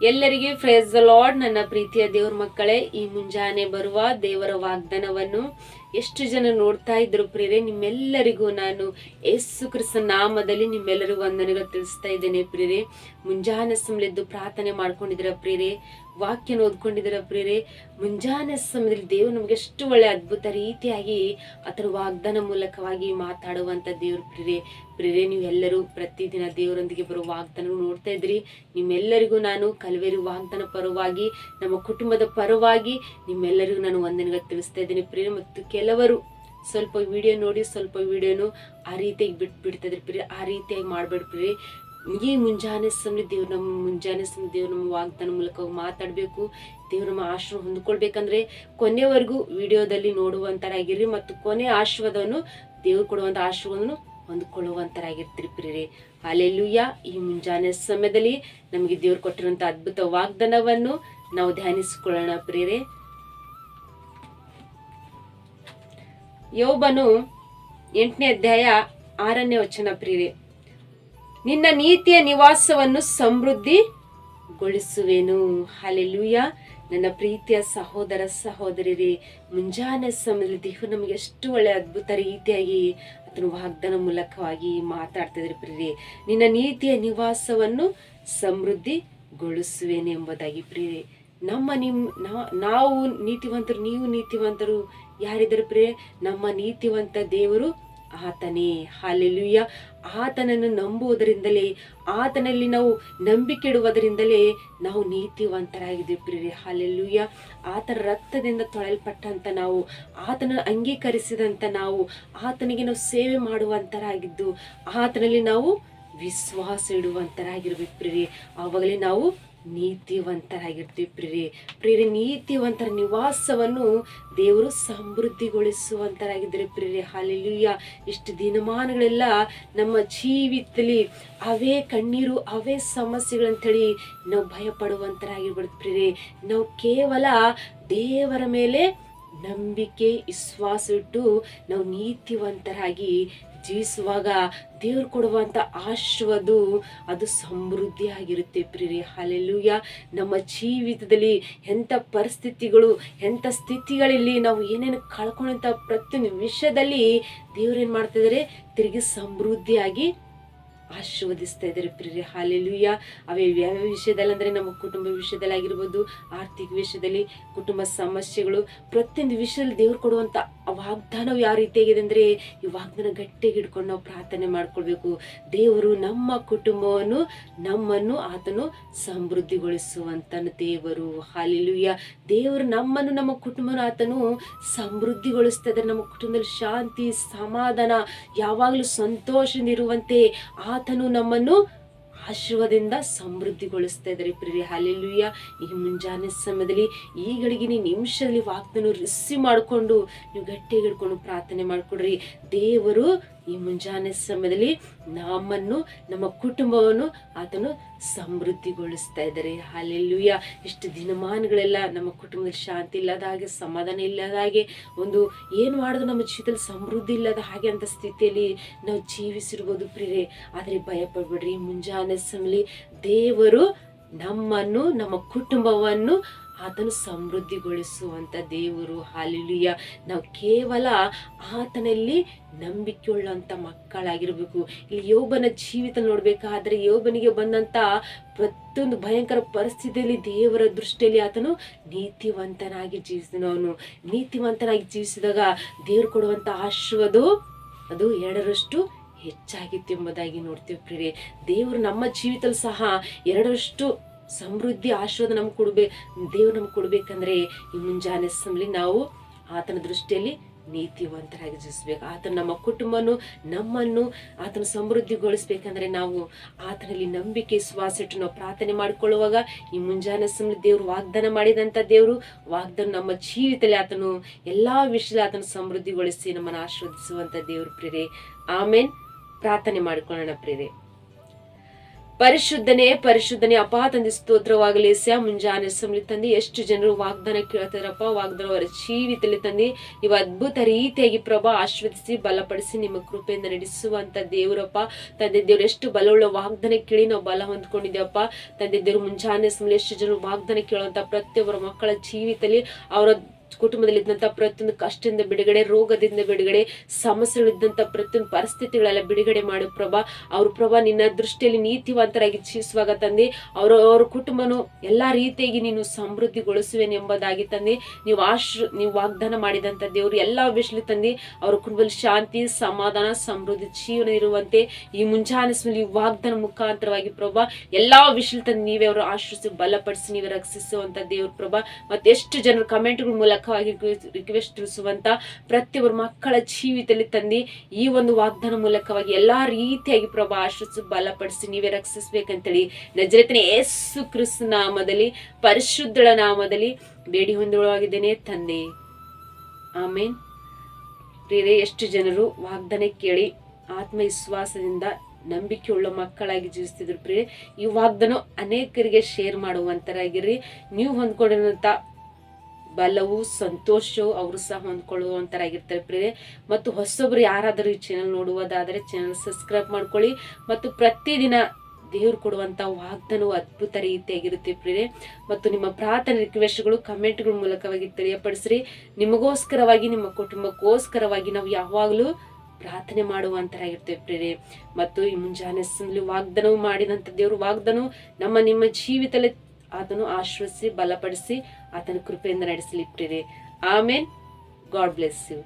ಎಲ್ಲರಿಗೆ phrase lord ನನ್ನ ಪ್ರೀತಿಯ ದೇವ್ರ ಮಕ್ಕಳೇ ಈ ಮುಂಜಾನೆ ಬರುವ ದೇವರ ವಾಗ್ದಾನವನ್ನು ಎಷ್ಟು ಜನ ನೋಡ್ತಾ ಇದ್ರು ಪ್ರೇರೆ ನಿಮ್ಮೆಲ್ಲರಿಗೂ ನಾನು ಯೇಸು ಕ್ರಿಸ್ತ ನಾಮದಲ್ಲಿ ನಿಮ್ಮೆಲ್ಲರಿಗೂ ವಂದನೆಗಳು ತಿಳಿಸ್ತಾ ಇದ್ದೇನೆ ಪ್ರೇರೆ ಮುಂಜಾನೆ ಸಮಯದ್ದು ಪ್ರಾರ್ಥನೆ ಮಾಡ್ಕೊಂಡಿದ್ರ ಪ್ರೇರೆ ವಾಕ್ಯನ ಓದ್ಕೊಂಡಿದ್ದೀರ ಪ್ರೇರೆ ಮುಂಜಾನೆ ಸಮಯದಲ್ಲಿ ದೇವ್ರು ನಮ್ಗೆ ಎಷ್ಟು ಒಳ್ಳೆ ಅದ್ಭುತ ರೀತಿಯಾಗಿ ಅದರ ವಾಗ್ದಾನ ಮೂಲಕವಾಗಿ ಮಾತಾಡುವಂತ ದೇವ್ರ ಪ್ರೇರೆ ಪ್ರೇರೆ ನೀವೆಲ್ಲರೂ ಪ್ರತಿದಿನ ದೇವರೊಂದಿಗೆ ಬರುವ ವಾಗ್ದಾನ ನೋಡ್ತಾ ಇದ್ರಿ ನಿಮ್ಮೆಲ್ಲರಿಗೂ ನಾನು ಕಲ್ವೇರಿ ವಾಗ್ದಾನ ಪರವಾಗಿ, ನಮ್ಮ ಕುಟುಂಬದ ಪರವಾಗಿ ನಿಮ್ಮೆಲ್ಲರಿಗೂ ನಾನು ವಂದನೆಗಳು ತಿಳಿಸ್ತಾ ಇದ್ದೀನಿ ಪ್ರೇರೆ ಮತ್ತು ಕೆಲವರು ಸ್ವಲ್ಪ ವಿಡಿಯೋ ನೋಡಿ, ಸ್ವಲ್ಪ ವಿಡಿಯೋನು ಆ ರೀತಿಯಾಗಿ ಬಿಟ್ಟು ಪ್ರಿ ಆ ರೀತಿಯಾಗಿ ಮಾಡ್ಬೇಡ್ರಿ. ಈ ಮುಂಜಾನೆ ಸಮಯ ದೇವ್ರು ನಮ್ಮ ಮುಂಜಾನೆ ಸಮಯ ದೇವ್ರು ನಮ್ಮ ವಾಗ್ದಾನ ಮೂಲಕ ಮಾತಾಡಬೇಕು. ದೇವ್ರ ನಮ್ಮ ಆಶ್ರಮ ಹೊಂದ್ಕೊಳ್ಬೇಕಂದ್ರೆ ಕೊನೆವರೆಗೂ ವಿಡಿಯೋದಲ್ಲಿ ನೋಡುವಂಥರಾಗಿರ್ರಿ ಮತ್ತು ಕೊನೆ ಆಶೀರ್ವಾದವನ್ನು ದೇವ್ರು ಕೊಡುವಂಥ ಆಶೀರ್ವಾದವನ್ನು ಹೊಂದ್ಕೊಳ್ಳುವಂತರಾಗಿರ್ತೀರಿ ಪ್ರಿರಿ ಅಲ್ಲೆಲ್ಲೂಯ್ಯ ಈ ಮುಂಜಾನೆ ಸಮಯದಲ್ಲಿ ನಮಗೆ ದೇವ್ರು ಕೊಟ್ಟಿರುವಂಥ ಅದ್ಭುತ ವಾಗ್ದಾನವನ್ನು ನಾವು ಧ್ಯಾನಿಸಿಕೊಳ್ಳೋಣ ಪ್ರಿಯರೇ. ಯೋಬನು ಎಂಟನೇ ಅಧ್ಯಾಯ ಆರನೇ ವಚನ ಪ್ರಿಯೆ ನಿನ್ನ ನೀತಿಯ ನಿವಾಸವನ್ನು ಸಮೃದ್ಧಿಗೊಳಿಸುವೆನು. ಹಾಲೆಲೂಯ ನನ್ನ ಪ್ರೀತಿಯ ಸಹೋದರ ಸಹೋದರಿರೇ, ಮುಂಜಾನೆ ಸಮಯದಲ್ಲಿ ದೇವರು ನಮಗೆ ಎಷ್ಟು ಒಳ್ಳೆ ಅದ್ಭುತ ರೀತಿಯಾಗಿ ಅದನ್ನು ವಾಗ್ದಾನ ಮೂಲಕವಾಗಿ ಮಾತಾಡ್ತಿದ್ರಿ ಪ್ರಿಯರಿ, ನಿನ್ನ ನೀತಿಯ ನಿವಾಸವನ್ನು ಸಮೃದ್ಧಿಗೊಳಿಸುವೆನು ಎಂಬುದಾಗಿ ಪ್ರೀತಿ ನಮ್ಮ ನಿಮ್ ನಾವು ನೀತಿವಂತರು, ನೀವು ನೀತಿವಂತರು ಯಾರಿದ್ದಾರೆ ಪ್ರೇ ನಮ್ಮ ನೀತಿವಂತ ದೇವರು ಆತನೇ. ಹಾಲೆಲುಯ್ಯ ಆತನನ್ನು ನಂಬುವುದರಿಂದಲೇ, ಆತನಲ್ಲಿ ನಾವು ನಂಬಿಕೆ ಇಡುವುದರಿಂದಲೇ ನಾವು ನೀತಿವಂತರಾಗಿದ್ದೀವಿ ಪ್ರಿಯರಿ. ಹಾಲೆಲುಯ್ಯ ಆತನ ರಕ್ತದಿಂದ ತೊಳೆಯಲ್ಪಟ್ಟಂತ ನಾವು, ಆತನ ಅಂಗೀಕರಿಸಿದಂಥ ನಾವು, ಆತನಿಗೆ ನಾವು ಸೇವೆ ಮಾಡುವಂತರಾಗಿದ್ದು, ಆತನಲ್ಲಿ ನಾವು ವಿಶ್ವಾಸ ಇಡುವಂತರಾಗಿರ್ಬೇಕು ಪ್ರಿಯರಿ. ಆವಾಗಲೇ ನಾವು ನೀತಿವಂತರಾಗಿರ್ತೀವಿ ಪ್ರಿಯರೇ. ಪ್ರಿಯರೇ, ನೀತಿವಂತರ ನಿವಾಸವನ್ನು ದೇವರು ಸಮೃದ್ಧಿಗೊಳಿಸುವಂತರಾಗಿದ್ದರೆ ಪ್ರಿಯರೇ. ಹಾಲೆಲುಯ್ಯ ಇಷ್ಟು ದಿನಮಾನಗಳೆಲ್ಲ ನಮ್ಮ ಜೀವಿತದಲ್ಲಿ ಅವೇ ಕಣ್ಣೀರು, ಅವೇ ಸಮಸ್ಯೆಗಳಂತೇಳಿ ನಾವು ಭಯಪಡುವಂತರಾಗಿರ್ಬಾರ್ದು ಪ್ರೀರಿ ನಾವು ಕೇವಲ ದೇವರ ಮೇಲೆ ನಂಬಿಕೆ ವಿಶ್ವಾಸ ಇಟ್ಟು ನಾವು ನೀತಿವಂತರಾಗಿ ಜೀವಿಸುವಾಗ ದೇವ್ರು ಕೊಡುವಂಥ ಆಶೀರ್ವಾದ ಅದು ಸಮೃದ್ಧಿ ಆಗಿರುತ್ತೆ ಪ್ರಿಯರೇ. ಹಾಲೆಲ್ಲೂಯ. ನಮ್ಮ ಜೀವಿತದಲ್ಲಿ ಎಂಥ ಪರಿಸ್ಥಿತಿಗಳು, ಎಂಥ ಸ್ಥಿತಿಗಳಲ್ಲಿ ನಾವು ಏನೇನು ಕಳ್ಕೊಂಡಂಥ ಪ್ರತಿಯೊಂದು ವಿಷಯದಲ್ಲಿ ದೇವ್ರೇನು ಮಾಡ್ತಿದ್ದಾರೆ ತಿರುಗಿ ಸಮೃದ್ಧಿಯಾಗಿ ಆಶೀರ್ವದಿಸ್ತಾ ಇದ್ದಾರೆ ಪ್ರಿಯರೇ. ಹಾಲೆಲುಯ್ಯ ಅವೇ ಯಾವ ವಿಷಯದಲ್ಲಿ ಅಂದರೆ ನಮ್ಮ ಕುಟುಂಬ ವಿಷಯದಲ್ಲಿ ಆಗಿರ್ಬೋದು, ಆರ್ಥಿಕ ವಿಷಯದಲ್ಲಿ, ಕುಟುಂಬ ಸಮಸ್ಯೆಗಳು, ಪ್ರತಿಯೊಂದು ವಿಷಯದಲ್ಲಿ ದೇವ್ರು ಕೊಡುವಂಥ ವಾಗ್ದಾನವು ಯಾವ ರೀತಿಯಾಗಿದೆ ಅಂದರೆ ಈ ವಾಗ್ದಾನ ಗಟ್ಟಿಗೆ ಹಿಡ್ಕೊಂಡು ನಾವು ಪ್ರಾರ್ಥನೆ ಮಾಡ್ಕೊಳ್ಬೇಕು. ದೇವರು ನಮ್ಮ ಕುಟುಂಬವನ್ನು, ನಮ್ಮನ್ನು ಆತನು ಸಮೃದ್ಧಿಗೊಳಿಸುವಂತ ದೇವರು. ಹಾಲೆಲುಯ್ಯ ದೇವರು ನಮ್ಮನ್ನು, ನಮ್ಮ ಕುಟುಂಬನ ಆತನು ಸಮೃದ್ಧಿಗೊಳಿಸ್ತಾ ಇದ್ದಾರೆ ನಮ್ಮ ಕುಟುಂಬದಲ್ಲಿ ಶಾಂತಿ, ಸಮಾಧಾನ, ಯಾವಾಗಲೂ ಸಂತೋಷದಿಂದ ಇರುವಂತೆ ಆತನು ನಮ್ಮನ್ನು ಆಶೀರ್ವಾದದಿಂದ ಸಮೃದ್ಧಿಗೊಳಿಸ್ತಾ ಇದ್ದಾರೆ. ಪ್ರಿಯ ಹಾಲೆಲ್ಲುಯ್ಯ ಈ ಮುಂಜಾನೆ ಸಮಯದಲ್ಲಿ ಈ ಗಳಿಗಿನ ನಿಮಿಷದಲ್ಲಿ ವಾಕ್ತನ್ನು ರಿಸೀವ್ ಮಾಡಿಕೊಂಡು ನೀವು ಗಟ್ಟಿಯಾಗಿ ಹಿಡ್ಕೊಂಡು ಪ್ರಾರ್ಥನೆ ಮಾಡಿಕೊಡ್ರಿ. ದೇವರು ಈ ಮುಂಜಾನೆ ಸಮಯದಲ್ಲಿ ನಮ್ಮನ್ನು, ನಮ್ಮ ಕುಟುಂಬವನ್ನು ಆತನು ಸಮೃದ್ಧಿಗೊಳಿಸ್ತಾ ಇದ್ದಾರೆ. ಅಲ್ಲೆಲ್ಲೂಯ್ಯ ಇಷ್ಟು ದಿನಮಾನಗಳೆಲ್ಲ ನಮ್ಮ ಕುಟುಂಬದಲ್ಲಿ ಶಾಂತಿ ಇಲ್ಲದ ಹಾಗೆ, ಸಮಾಧಾನ ಇಲ್ಲದ ಹಾಗೆ, ಒಂದು ಏನು ಮಾಡೋದು ನಮ್ಮ ಜೀವಿತದಲ್ಲಿ ಸಮೃದ್ಧಿ ಇಲ್ಲದ ಹಾಗೆ ಅಂತ ಸ್ಥಿತಿಯಲ್ಲಿ ನಾವು ಜೀವಿಸಿರ್ಬೋದು ಪ್ರಿಯರೇ. ಆದರೆ ಭಯ ಪಡ್ಬೇಡ್ರಿ ಮುಂಜಾನೆ ಸಮಯದಲ್ಲಿ ದೇವರು ನಮ್ಮನ್ನು, ನಮ್ಮ ಕುಟುಂಬವನ್ನು ಆತನು ಸಮೃದ್ಧಿಗೊಳಿಸುವಂಥ ದೇವರು. ಹಾಲಿಲಿಯ. ನಾವು ಕೇವಲ ಆತನಲ್ಲಿ ನಂಬಿಕೆಯುಳ್ಳಂಥ ಮಕ್ಕಳಾಗಿರಬೇಕು. ಇಲ್ಲಿ ಯೋಬನ ಜೀವಿತ ನೋಡಬೇಕಾದ್ರೆ ಯೋಬನಿಗೆ ಬಂದಂಥ ಪ್ರತಿಯೊಂದು ಭಯಂಕರ ಪರಿಸ್ಥಿತಿಯಲ್ಲಿ ದೇವರ ದೃಷ್ಟಿಯಲ್ಲಿ ಆತನು ನೀತಿವಂತನಾಗಿ ಜೀವಿಸಿದನು ಅವನು. ನೀತಿವಂತನಾಗಿ ಜೀವಿಸಿದಾಗ ದೇವರು ಕೊಡುವಂಥ ಆಶೀರ್ವಾದ ಅದು ಎರಡರಷ್ಟು ಹೆಚ್ಚಾಗಿತ್ತು ಎಂಬುದಾಗಿ ನೋಡ್ತೀವಿ ಪ್ರಿಯರಿ ದೇವರು ನಮ್ಮ ಜೀವಿತದಲ್ಲಿ ಸಹ ಎರಡರಷ್ಟು ಸಮೃದ್ಧಿ ಆಶೀರ್ವಾದ ನಮ್ಗೆ ಕೊಡ್ಬೇ, ದೇವ್ರು ನಮ್ಗೆ ಕೊಡ್ಬೇಕಂದ್ರೆ ಈ ಮುಂಜಾನೆ ಸಮಲಿ ನಾವು ಆತನ ದೃಷ್ಟಿಯಲ್ಲಿ ನೀತಿವಂತರಾಗಿ ಜೀವಿಸ್ಬೇಕು. ಆತನ ನಮ್ಮ ಕುಟುಂಬನು ನಮ್ಮನ್ನು ಆತನ ಸಮೃದ್ಧಿಗೊಳಿಸ್ಬೇಕಂದ್ರೆ ನಾವು ಆತನಲ್ಲಿ ನಂಬಿಕೆ ಸುವಾಸಿಟ್ಟು ನಾವು ಪ್ರಾರ್ಥನೆ ಮಾಡಿಕೊಳ್ಳುವಾಗ ಈ ಮುಂಜಾನೆ ಸಮಯ ದೇವರು ವಾಗ್ದಾನ ಮಾಡಿದಂಥ ದೇವರು ವಾಗ್ದಾನ ನಮ್ಮ ಜೀವಿತದಲ್ಲಿ ಆತನು ಎಲ್ಲಾ ವಿಷಯದಲ್ಲಿ ಆತನ ಸಮೃದ್ಧಿಗೊಳಿಸಿ ನಮ್ಮನ್ನು ಆಶೀರ್ವದಿಸುವಂತ ದೇವ್ರ ಪ್ರೇರೆ ಆಮೇನ್. ಪ್ರಾರ್ಥನೆ ಮಾಡಿಕೊಳ್ಳೋಣ ಪ್ರೇರೆ ಪರಿಶುದ್ಧನೇ ಪರಿಶುದ್ಧನೇ, ಅಪ್ಪ ತಂದೆ ಸ್ತೋತ್ರವಾಗಲಿ ಸ್ಯಾ ಮುಂಜಾನೆ ಸಮಲಿ ತಂದೆ, ಎಷ್ಟು ಜನರು ವಾಗ್ದಾನ ಕೇಳ್ತಾರಪ್ಪ, ವಾಗ್ದಾನ ಅವರ ಜೀವಿತದಲ್ಲಿ ತಂದೆ ಇವ ಅದ್ಭುತ ರೀತಿಯಾಗಿ ಪ್ರಭಾ ಆಶ್ವದಿಸಿ ಬಲಪಡಿಸಿ, ನಿಮ್ಮ ಕೃಪೆಯಿಂದ ನಡೆಸುವಂತ ದೇವರಪ್ಪ. ತಂದೆ, ದೇವ್ರು ಎಷ್ಟು ಬಲವುಳ್ಳ ವಾಗ್ದಾನ ಕೇಳಿ ನಾವು ಬಲ ಹೊಂದ್ಕೊಂಡಿದ್ದೇವಪ್ಪ. ತಂದೆ, ದೇವ್ರು ಮುಂಜಾನೆ ಸಮಲಿ ಎಷ್ಟು ಜನರು ವಾಗ್ದಾನ ಕೇಳುವಂತ ಪ್ರತಿಯೊಬ್ಬರ ಮಕ್ಕಳ ಜೀವಿತದಲ್ಲಿ ಅವರ ಕುಟುಂಬದಲ್ಲಿ ಇದ್ದಂಥ ಪ್ರತಿಯೊಂದು ಕಷ್ಟದಿಂದ ಬಿಡುಗಡೆ, ರೋಗದಿಂದ ಬಿಡುಗಡೆ, ಸಮಸ್ಯೆಗಳಿದ್ದಂಥ ಪ್ರತಿಯೊಂದು ಪರಿಸ್ಥಿತಿಗಳೆಲ್ಲ ಬಿಡುಗಡೆ ಮಾಡು ಪ್ರಭಾ. ಅವ್ರ ಪ್ರಭಾ, ನಿನ್ನ ದೃಷ್ಟಿಯಲ್ಲಿ ನೀತಿವಂತರಾಗಿ ಜೀವಿಸುವಾಗ ತಂದೆ, ಅವರ, ಅವ್ರ ಕುಟುಂಬನು ಎಲ್ಲಾ ರೀತಿಯಾಗಿ ನೀನು ಸಮೃದ್ಧಿಗೊಳಿಸುವೇನೆ ಎಂಬುದಾಗಿ ತಂದೆ. ನೀವು ಆಶ್ರ, ನೀವು ವಾಗ್ದಾನ ಮಾಡಿದಂಥ ದೇವರು ಎಲ್ಲಾ ವಿಷಯದಲ್ಲಿ ತಂದೆ. ಅವ್ರ ಕುಟುಂಬದಲ್ಲಿ ಶಾಂತಿ, ಸಮಾಧಾನ, ಸಮೃದ್ಧಿ, ಜೀವನ ಇರುವಂತೆ ಈ ಮುಂಜಾನೆ ವಾಗ್ದಾನ ಮುಖಾಂತರವಾಗಿ ಪ್ರಭಾ, ಎಲ್ಲಾ ವಿಷಯದಲ್ಲಿ ತಂದು, ನೀವೇ ಅವರು ಆಶ್ರಯಿಸಿ ಬಲಪಡಿಸಿ, ನೀವೇ ರಕ್ಷಿಸುವಂತ ದೇವ್ರ ಪ್ರಭಾ. ಮತ್ತೆಷ್ಟು ಜನರು ಕಮೆಂಟ್ಗಳ ಮೂಲಕವಾಗಿ ರಿಕ್ವೆಸ್ಟ್ ತಿಳಿಸುವಂತ ಪ್ರತಿಯೊಬ್ಬರ ಮಕ್ಕಳ ಜೀವಿತದಲ್ಲಿ ತಂದಿ ಈ ಒಂದು ವಾಗ್ದಾನ ಮೂಲಕವಾಗಿ ಎಲ್ಲಾ ರೀತಿಯಾಗಿ ಪ್ರಭಾ ಆಶ್ರಯಿಸಿ ಬಲಪಡಿಸಿ ನೀವೇ ರಕ್ಷಿಸ್ಬೇಕಂತೇಳಿ ನಜರತನ ಯೇಸು ಕ್ರಿಸ್ತ ನಾಮದಲ್ಲಿ, ಪರಿಶುದ್ಧಳ ನಾಮದಲ್ಲಿ ಬೇಡಿ ಹೊಂದೊಳಗಿದ್ದೇನೆ ತಂದೆ. ಆಮೇನ್. ಪ್ರಿಯರೇ, ಎಷ್ಟು ಜನರು ವಾಗ್ದಾನ ಕೇಳಿ ಆತ್ಮವಿಶ್ವಾಸದಿಂದ ನಂಬಿಕೆಯುಳ್ಳ ಮಕ್ಕಳಾಗಿ ಜೀವಿಸ್ತಿದ್ರು ಪ್ರಿಯರೇ, ಈ ವಾಗ್ದಾನ ಅನೇಕರಿಗೆ ಶೇರ್ ಮಾಡುವಂತರಾಗಿರ್ರಿ. ನೀವು ಹೊಂದ್ಕೊಂಡಿರುವಂತ ಬಲವು, ಸಂತೋಷವು ಅವರು ಸಹ ಹೊಂದ್ಕೊಳ್ಳುವಂತರಾಗಿರ್ತಾರೆ ಪ್ರಿಯರೇ. ಮತ್ತು ಹೊಸೊಬ್ರು ಯಾರಾದರೂ ಈ ಚಾನಲ್ ನೋಡುವುದಾದರೆ ಚಾನಲ್ ಸಬ್ಸ್ಕ್ರೈಬ್ ಮಾಡ್ಕೊಳ್ಳಿ. ಮತ್ತು ಪ್ರತಿದಿನ ದೇವ್ರು ಕೊಡುವಂತ ವಾಗ್ದಾನವು ಅದ್ಭುತ ರೀತಿಯಾಗಿರುತ್ತೆ ಪ್ರಿಯರೇ. ಮತ್ತು ನಿಮ್ಮ ಪ್ರಾರ್ಥನೆ ರಿಕ್ವೆಸ್ಟ್ಗಳು ಕಮೆಂಟ್ಗಳ ಮೂಲಕವಾಗಿ ತಿಳಿಯಪಡಿಸ್ರಿ. ನಿಮಗೋಸ್ಕರವಾಗಿ, ನಿಮ್ಮ ಕುಟುಂಬಕ್ಕೋಸ್ಕರವಾಗಿ ನಾವು ಯಾವಾಗಲೂ ಪ್ರಾರ್ಥನೆ ಮಾಡುವಂತರಾಗಿರ್ತೇವೆ ಪ್ರೇರೆ ಮತ್ತು ಈ ಮುಂಜಾನೆ ವಾಗ್ದಾನವು ಮಾಡಿದಂಥ ದೇವರು ವಾಗ್ದಾನವು ನಮ್ಮ ನಿಮ್ಮ ಜೀವಿತದಲ್ಲಿ ಆತನು ಆಶ್ವಸಿಸಿ ಬಲಪಡಿಸಿ ಆತನ ಕೃಪೆಯಿಂದ ನಡೆಸಲಿ ಪ್ರೇರೆ ಆಮೇನ್ ಗಾಡ್ ಬ್ಲೆಸ್ ಯು